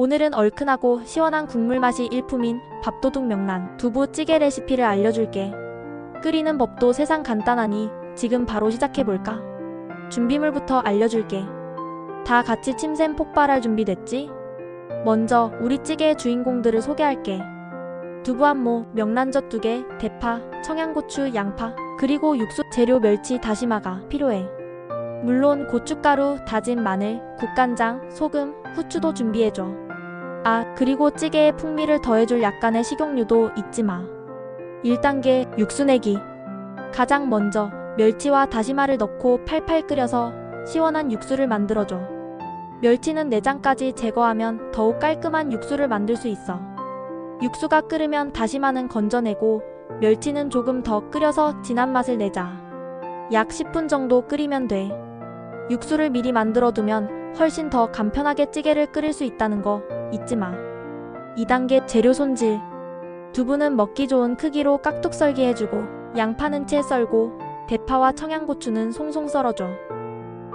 오늘은 얼큰하고 시원한 국물 맛이 일품인 밥도둑 명란 두부 찌개 레시피를 알려줄게. 끓이는 법도 세상 간단하니 지금 바로 시작해볼까? 준비물부터 알려줄게. 다 같이 침샘 폭발할 준비됐지? 먼저 우리 찌개의 주인공들을 소개할게. 두부 한 모, 명란젓 두 개, 대파, 청양고추, 양파, 그리고 육수 재료 멸치 다시마가 필요해. 물론 고춧가루, 다진 마늘, 국간장, 소금, 후추도 준비해줘. 아, 그리고 찌개에 풍미를 더해줄 약간의 식용유도 잊지 마. 1단계 육수 내기. 가장 먼저 멸치와 다시마를 넣고 팔팔 끓여서 시원한 육수를 만들어줘. 멸치는 내장까지 제거하면 더욱 깔끔한 육수를 만들 수 있어. 육수가 끓으면 다시마는 건져내고 멸치는 조금 더 끓여서 진한 맛을 내자. 약 10분 정도 끓이면 돼. 육수를 미리 만들어 두면 훨씬 더 간편하게 찌개를 끓일 수 있다는 거 잊지 마. 2단계 재료 손질. 두부는 먹기 좋은 크기로 깍둑 썰기 해주고 양파는 채 썰고 대파와 청양고추는 송송 썰어줘.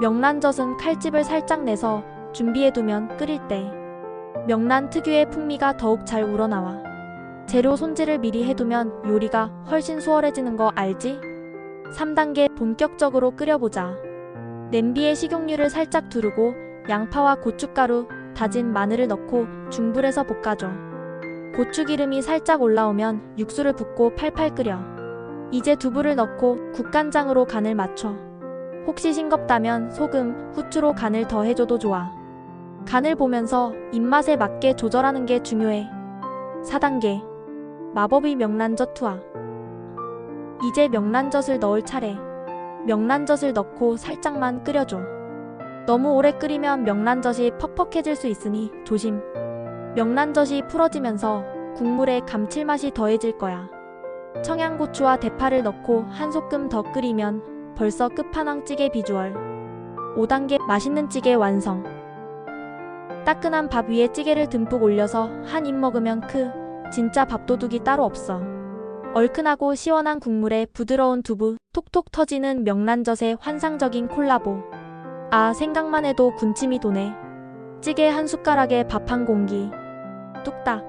명란젓은 칼집을 살짝 내서 준비해두면 끓일 때 명란 특유의 풍미가 더욱 잘 우러나와. 재료 손질을 미리 해두면 요리가 훨씬 수월해지는 거 알지? 3단계 본격적으로 끓여보자. 냄비에 식용유를 살짝 두르고 양파와 고춧가루, 다진 마늘을 넣고 중불에서 볶아줘. 고추기름이 살짝 올라오면 육수를 붓고 팔팔 끓여. 이제 두부를 넣고 국간장으로 간을 맞춰. 혹시 싱겁다면 소금, 후추로 간을 더 해줘도 좋아. 간을 보면서 입맛에 맞게 조절하는 게 중요해. 4단계 마법의 명란젓 투하. 이제 명란젓을 넣을 차례. 명란젓을 넣고 살짝만 끓여줘. 너무 오래 끓이면 명란젓이 퍽퍽해질 수 있으니 조심. 명란젓이 풀어지면서 국물에 감칠맛이 더해질 거야. 청양고추와 대파를 넣고 한 소끔 더 끓이면 벌써 끝판왕 찌개 비주얼. 5단계 맛있는 찌개 완성. 따끈한 밥 위에 찌개를 듬뿍 올려서 한 입 먹으면 크, 진짜 밥도둑이 따로 없어. 얼큰하고 시원한 국물에 부드러운 두부, 톡톡 터지는 명란젓의 환상적인 콜라보. 아, 생각만 해도 군침이 도네. 찌개 한 숟가락에 밥 한 공기. 뚝딱.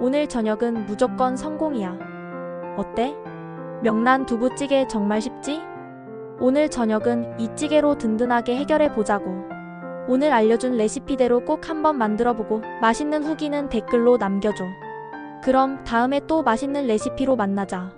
오늘 저녁은 무조건 성공이야. 어때? 명란 두부찌개 정말 쉽지? 오늘 저녁은 이 찌개로 든든하게 해결해 보자고. 오늘 알려준 레시피대로 꼭 한번 만들어 보고 맛있는 후기는 댓글로 남겨줘. 그럼 다음에 또 맛있는 레시피로 만나자.